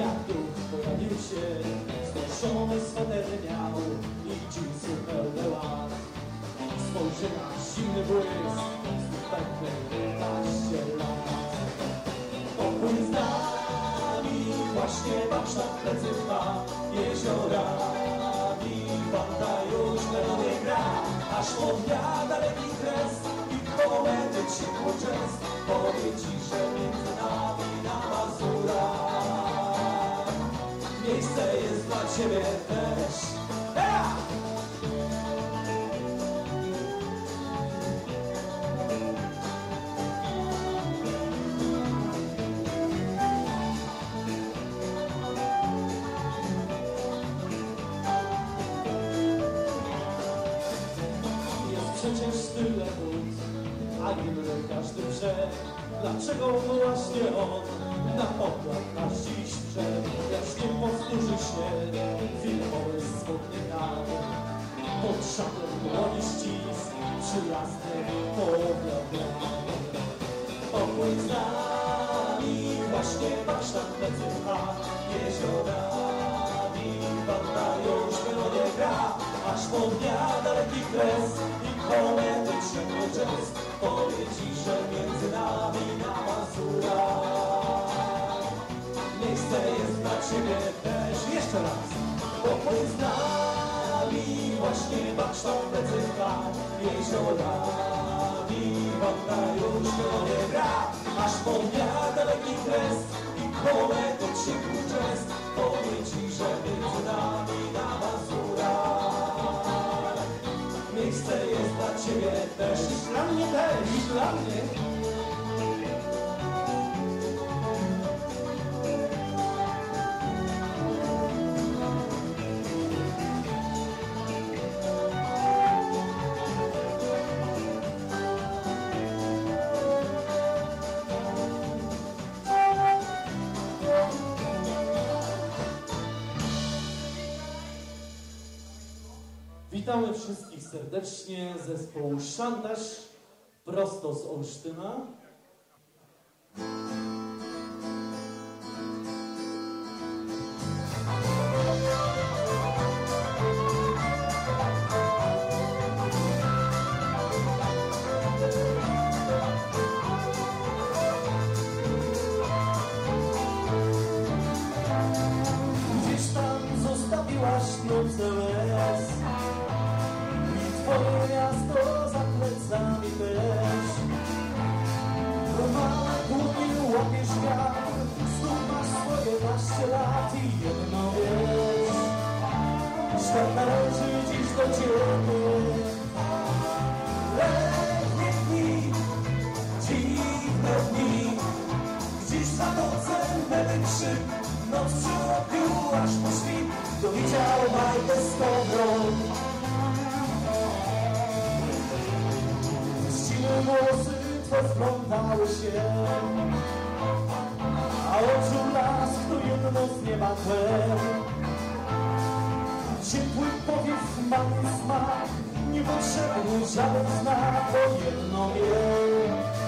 Jak duch pojawił się Znoszony sweter miał I dziś zupełny ład. Spojrzenia zimny błysk Zbędny 15 lat. Pokój z nami Właśnie warsztat plecy ma Jeziorami Wanda już melodię gra. Aż podbiada lekki kres I kołędy ciepło częst Powie ci, że między ciebie też. Przecież tyle wód, a inny każdy. Dlaczego właśnie on na pokład nasz dziś? Lecz nie powtórzy się filmowy smutny nam. Pod szatem dłoni ścisk, przyjazny pogląd Pokój z nami, właśnie warsztat plecy ma Jeziorami, banda już melodię gra Aż podbiada lekki kres i komendy ciepły jazz Powie ci, że między nami na Mazurach Miejsce jest dla ciebie też Jeszcze raz Pokój z nami Właśnie warsztat plecy ma Jeziorami Banda już melodię gra Aż podbiada lekki kres I komendy ciepły jazz Powie ci, że między nami na Mazurach Miejsce jest dla ciebie też I dla mnie też I dla mnie Wszystkich serdecznie, zespołu Szantaż, prosto z Olsztyna. Dobrą Zimne włosy twe wplątały się A oczu blask to jedno z nieba twe Ciepły powiew mamy smak Niepotrzebny żaden znak To jedno wiem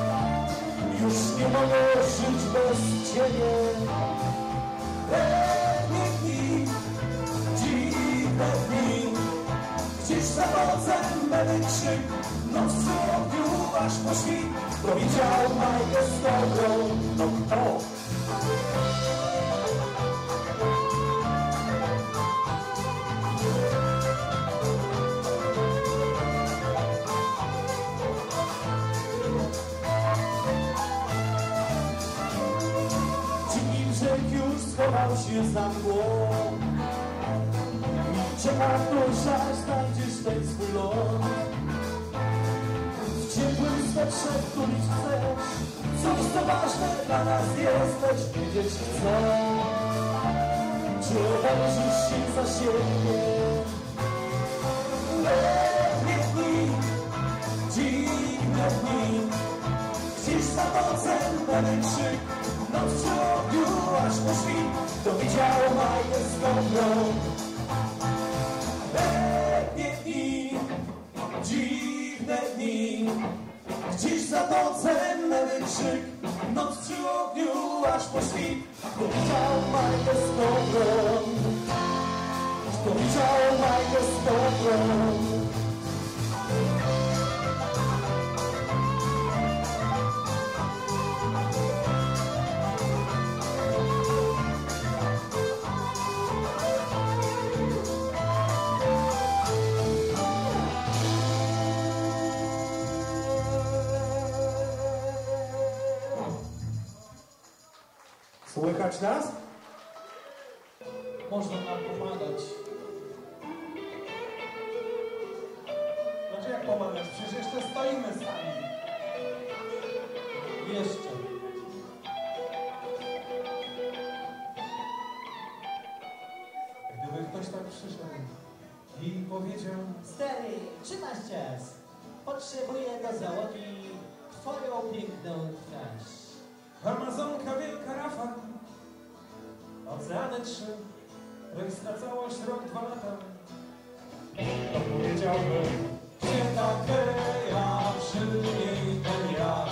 już nie mogę żyć bez Ciebie. Letnie nocem medy krzyk, noc przy ogniu po świt, powiedział Majkę z dobrą, no kto? Schował się za mgłą. I czeka ktoś, swój ląd W ciepłym swetrze tulić chcesz. Coś co ważne dla nas jest, lecz wiedzieć chcę. Czy obejrzysz się za siebie? Letnie dni, dziwne dni. Gdzieś za nocem pewien krzyk. Noc przy ogniu aż po świt. Dowiedział Majkę z dobrą Dziwne dni. Gdzieś za docem lewy krzyk. Noc przy ogniu aż po świt. Kto widział Majkę z dobrą Kto Majkę z Słychać nas? Można nam pomagać Znaczy jak pomagać? Przecież jeszcze stoimy sami. Jeszcze Gdyby ktoś tak przyszedł i powiedział Stary, trzymasz czas. Potrzebuję do załogi twoją piękną twarz. Amazonka oceany trzy, rejestracałość rok, dwa lata. To powiedziałbym, Gdzie ta geja, przy niej ten ja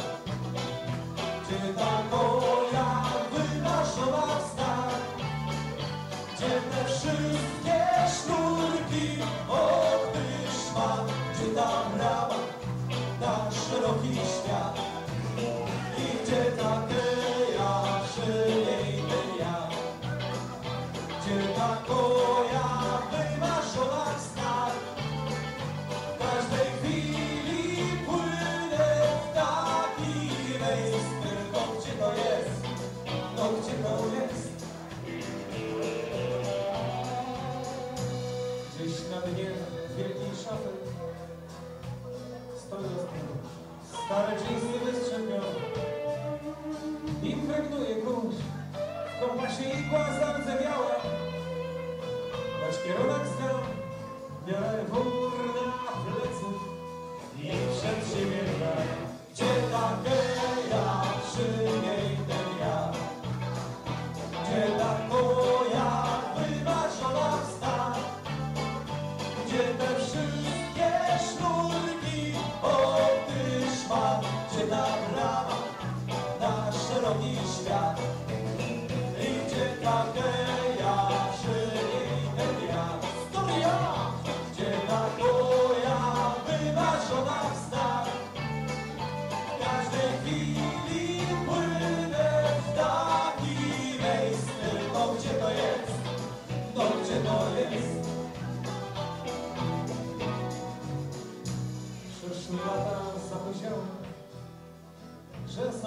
stare dżinsy wystrzępione. Impregnuje kurz, w kompasie igła zardzewiała. Lecz kierunek znam, biorę wór na plecy i przed siebie gram. Gdzie ta geja, przy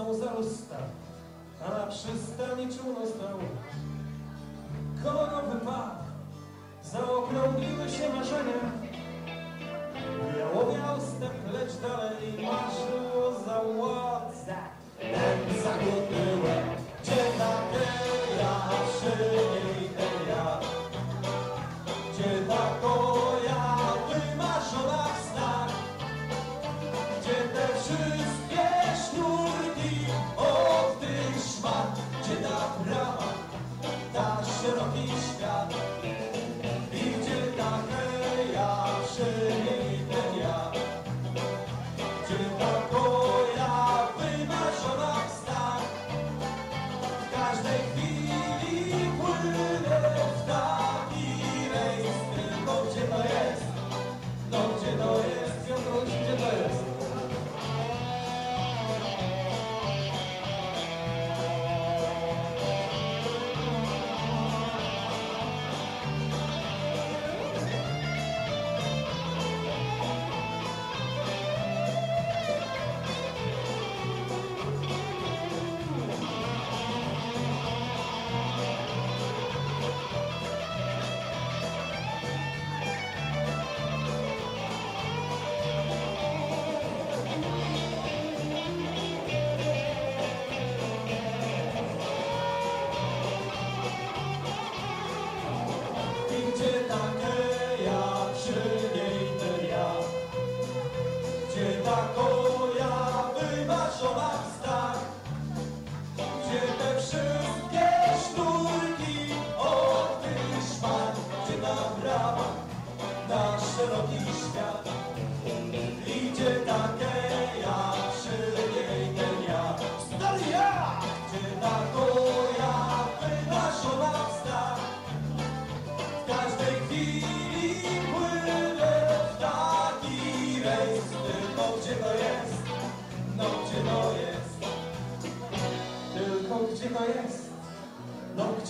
są za usta, a na przystani czółno stał. Kolorowy pach, zaokrągliły się marzenia. Białowiał step, lecz dalej marzyło załadza.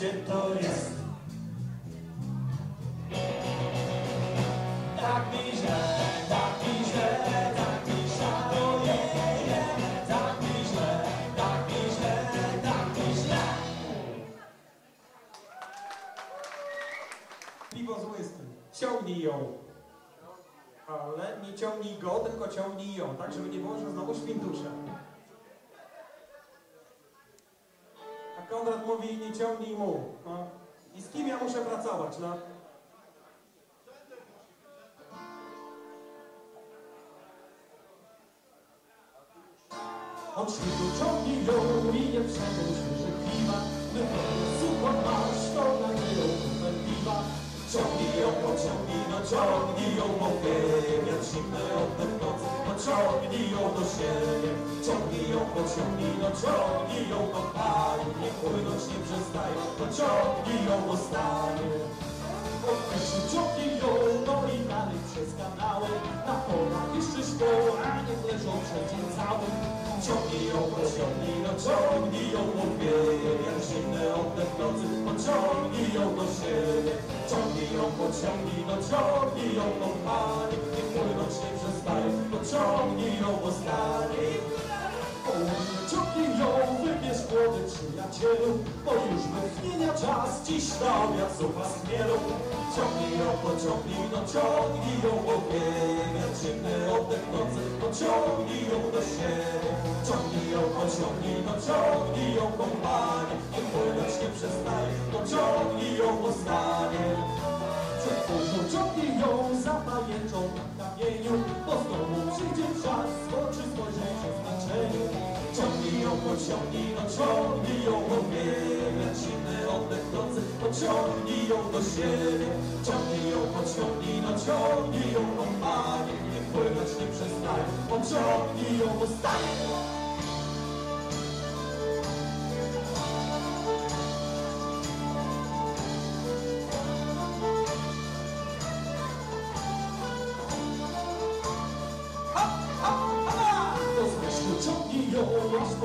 Gdzie to jest? Tak mi źle, tak mi źle, tak mi szaleje, tak mi źle, tak mi źle, tak mi źle. Piwo z łyskiem. Ciągnij ją. Ale nie ciągnij go, tylko ciągnij ją, tak żeby nie było, że znowu świntusze. Mówi, nie ciągnij mu. No. I z kim ja muszę pracować, no? Od szczytu ciągnij ją i nie się, że kliwa Wypełnię sucho masz, to nadzieją piwa Ciągnij ją, pociągnij, no ciągnij ją, bo wiatr zimny oddech nocy No ciągnij ją do siebie Ciągnij ją, pociągnij, no ciągnij ją, kochanie Niech płynąć nie przestaje, no ciągnij ją, bo stanie Odkręcił ciągnij ją, no i dalej przez kanały. Na polach jeszcze śpią, a niech leżą przez dzień cały Ciągnij ją, pociągnij, no ciągnij ją, bo wieje jak zimny oddech nocy Pociągnij ją do siebie Ciągnij ją, pociągnij, no ciągnij ją, kochanie Niech płynąć nie przestaje, pociągnij ją, bo stanie. Ciągnij ją, wybierz młody przyjacielu Bo już wytchnienia czas, dziś na obiad zupa z chmielu Ciągnij ją, pociągnij, no ciągnij ją, bo wieje zimny oddech nocy. Pociągnij ją do siebie Ciągnij ją, pociągnij, no ciągnij ją, kochanie. Niech płynąć nie przestaje, no ciągnij ją, bo stanie. Przed burzą ciągnij ją za pajęczą na kamieniu Bo znowu przyjdzie czas, skoczy spojrzeć o znaczeniu Ciągnij ją, pociągnij, no ciągnij ją, bo wieje zimny oddech nocy. Pociągnij ją do siebie Ciągnij ją, pociągnij, no ciągnij ją, kochanie Niech płynąć nie przestaje, pociągnij ją, bo stanie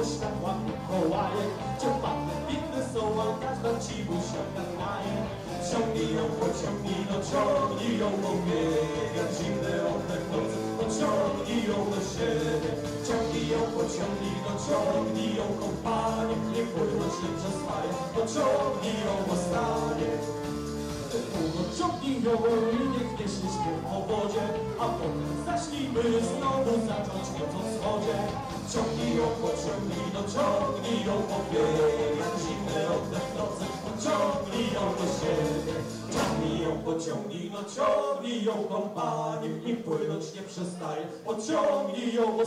aż po światła Mikołaje Gdzie panny piękne są, a każda ci buziaka daje Ciągnij ją, pociągnij, no ciągnij ją, bo jak zimny oddech nocy. Pociągnij ją do siebie Ciągnij ją, pociągnij, no ciągnij ją, kompanie Niech płynąć nie przestaje Pociągnij ją, bo stanie Północ ciągnij i niesie śpiew po wodzie A potem zacznijmy znowu zacząć noc o wschodzie. Ciągnij ją, pociągnij, no ciągnij ją, powieje zimny oddech nocy Pociągnij ją do siebie. Ciągnij ją, pociągnij, no ciągnij ją, kompanie Niech płynąć nie przestaje Pociągnij ją, bo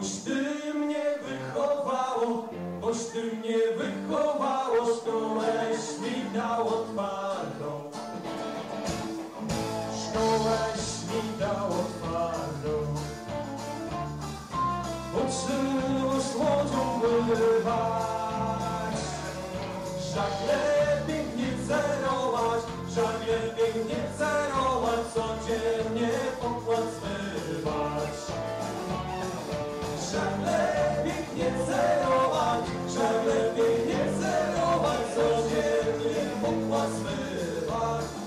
Boś Ty mnie wychowało Boś Ty mnie wychowało Szkołeś mi dało twardą Szkołeś mi dało twardą Uczyłeś łodzią pływać Żagle pięknie cerować Żagle pięknie cerować Codziennie pokład Żagle pięknie cerować Żagle pięknie cerować Codziennie pokład zmywać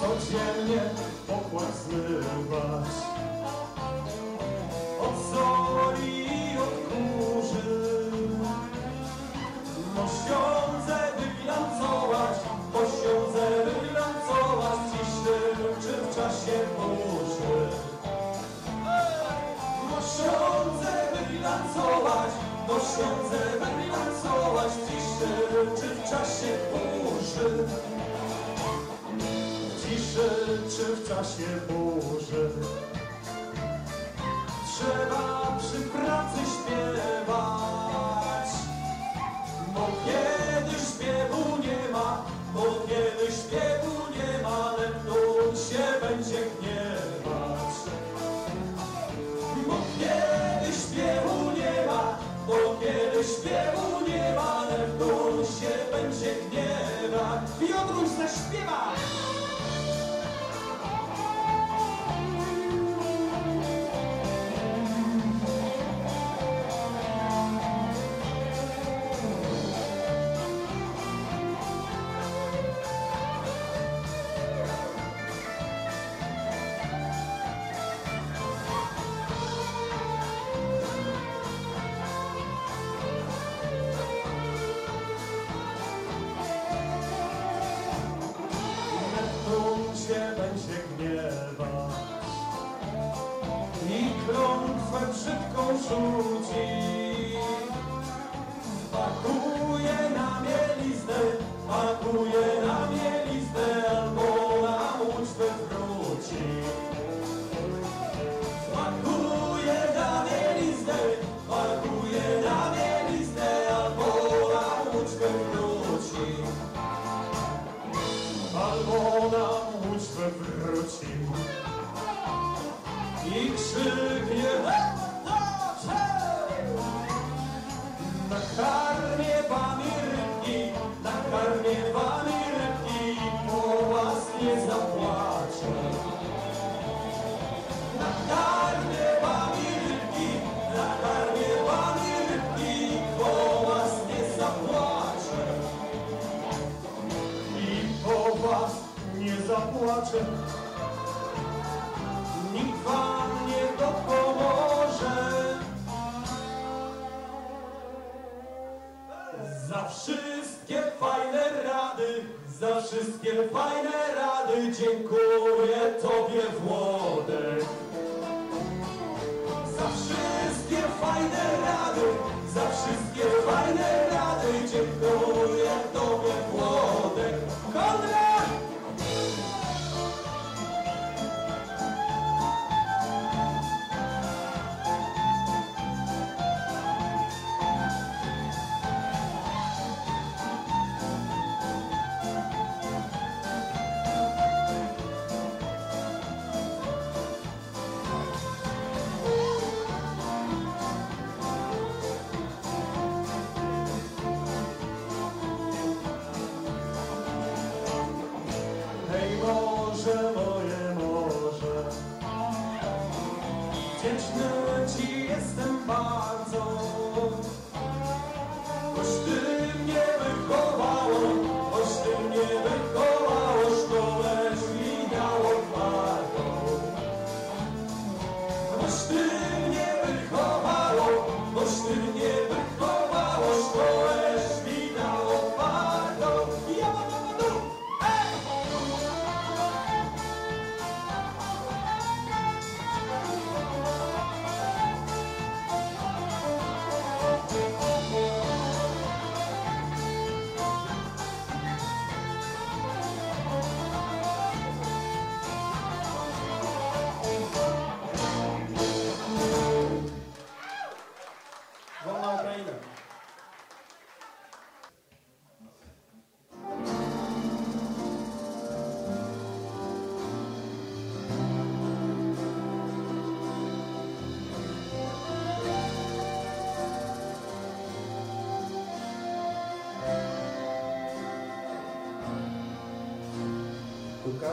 codziennie pokład zmywać. Od soli i od kurzy. Mosiądze mosiądze wybilancować, ciszy czy w czasie burzy. W ciszy czy w czasie burzy. Trzeba przy pracy śpiewać. Rzuci. Pakuje na mieliznę, pakuje na mieliznę, albo na łódź wywróci. Pakuje na mieliznę, pakuje na mieliznę, albo na łódź wywróci albo nam łódź wywróci i krzyknie zapłaczę. Nikt wam nie dopomoże. Za wszystkie fajne rady, za wszystkie fajne rady dziękuję Tobie Włodek. Za wszystkie fajne rady, za wszystkie fajne rady dziękuję Tobie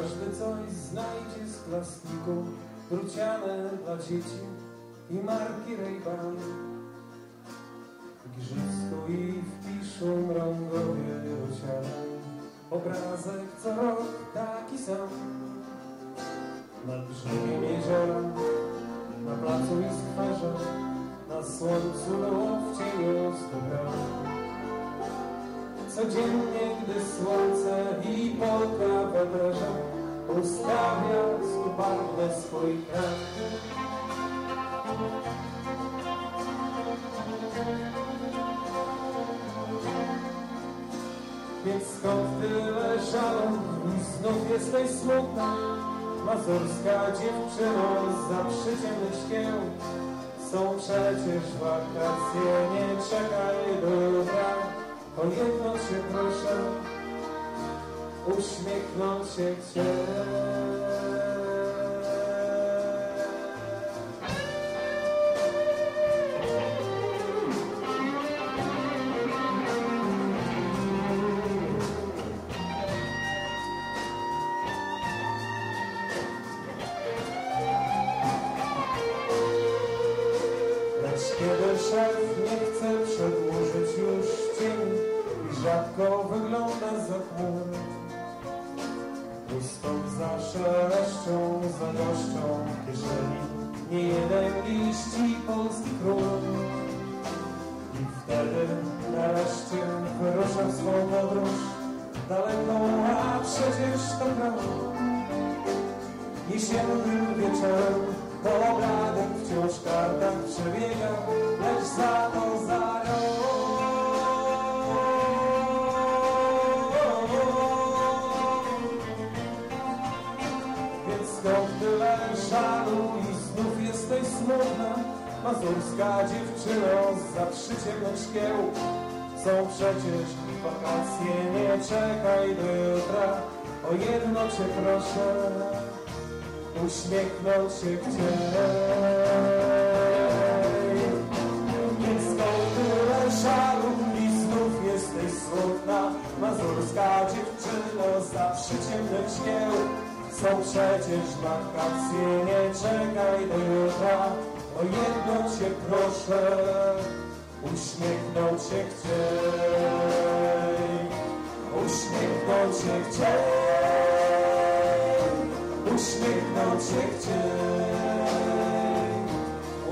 każdy coś znajdzie z plastiku, druciane dla dzieci i marki Ray-Ban. Igrzysko i wpiszą mrągowie rociane, obrazek co rok taki sam. nad brzegiem jeziora, na placu i skwerze, na słońcu było w cieniu studia. Codziennie, gdy słońce i polka weberze, ustawia skubarny swój kraj. Więc skąd tyle żalu i znów jesteś smutna? Mazurska dziewczyno za przyciemny szkieł Są przecież wakacje, nie czekaj do jutra O jedno cię proszę, uśmiechnąć się chcieć przebiega, lecz za to za. Więc skąd tyle żalu i znów jesteś smutna, mazurska dziewczyno za przyciemnych szkieł. Są przecież wakacje, nie czekaj do jutra, o jedno cię proszę uśmiechnąć się chciej. Mazurska dziewczyno za przyciemnych szkieł. Są przecież wakacje, nie czekaj do jutra, o jedno cię proszę, uśmiechnąć się chciej. Uśmiechnąć się chciej uśmiechnąć się chciej,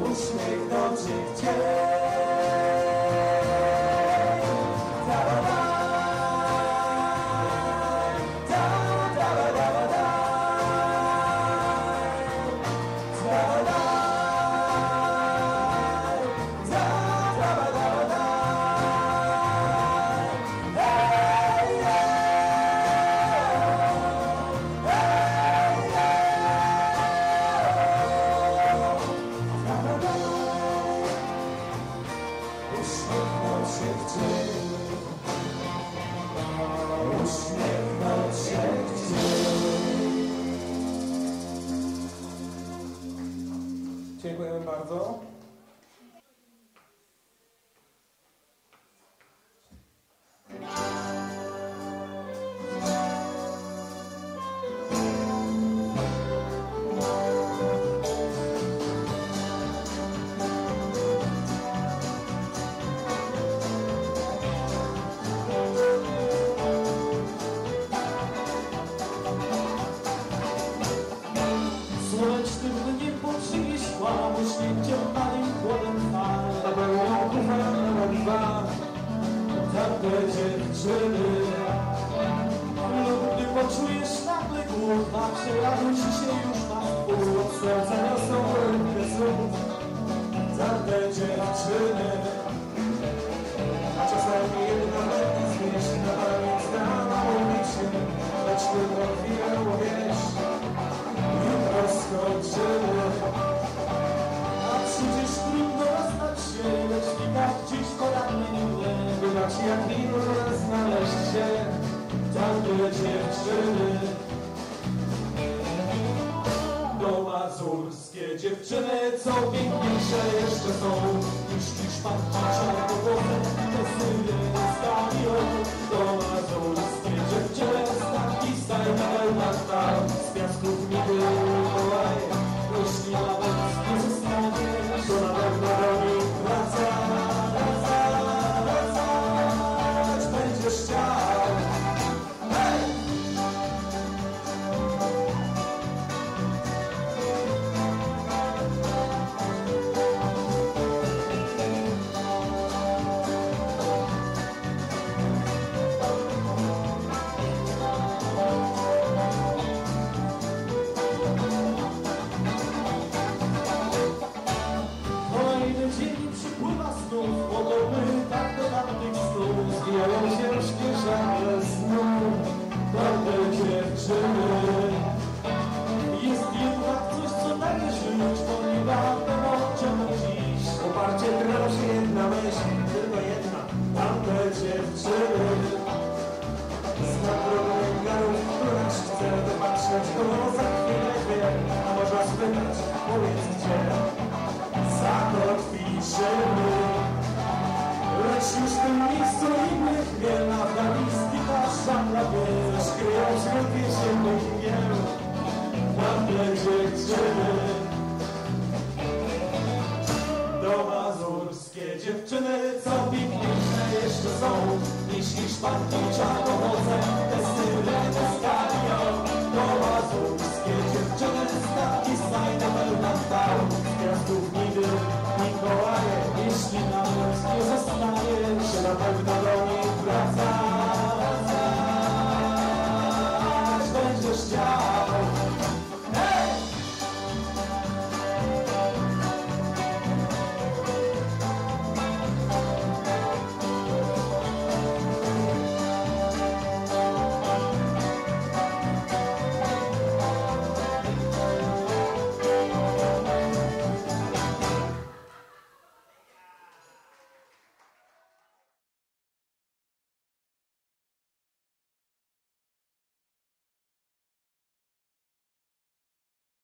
uśmiechnąć się chciej. Co piękniejsze jeszcze są niż Hiszpanki czarnogłowe, co piękniejsze jeszcze są niż Hiszpanki czarnowoce, te syreny skalio. Do mazurskie dziewczyny, stawki snajna pełna dał, z piastów niby Mikołaje, jeśli nam nie zostanie, się na pewno do nich wraca.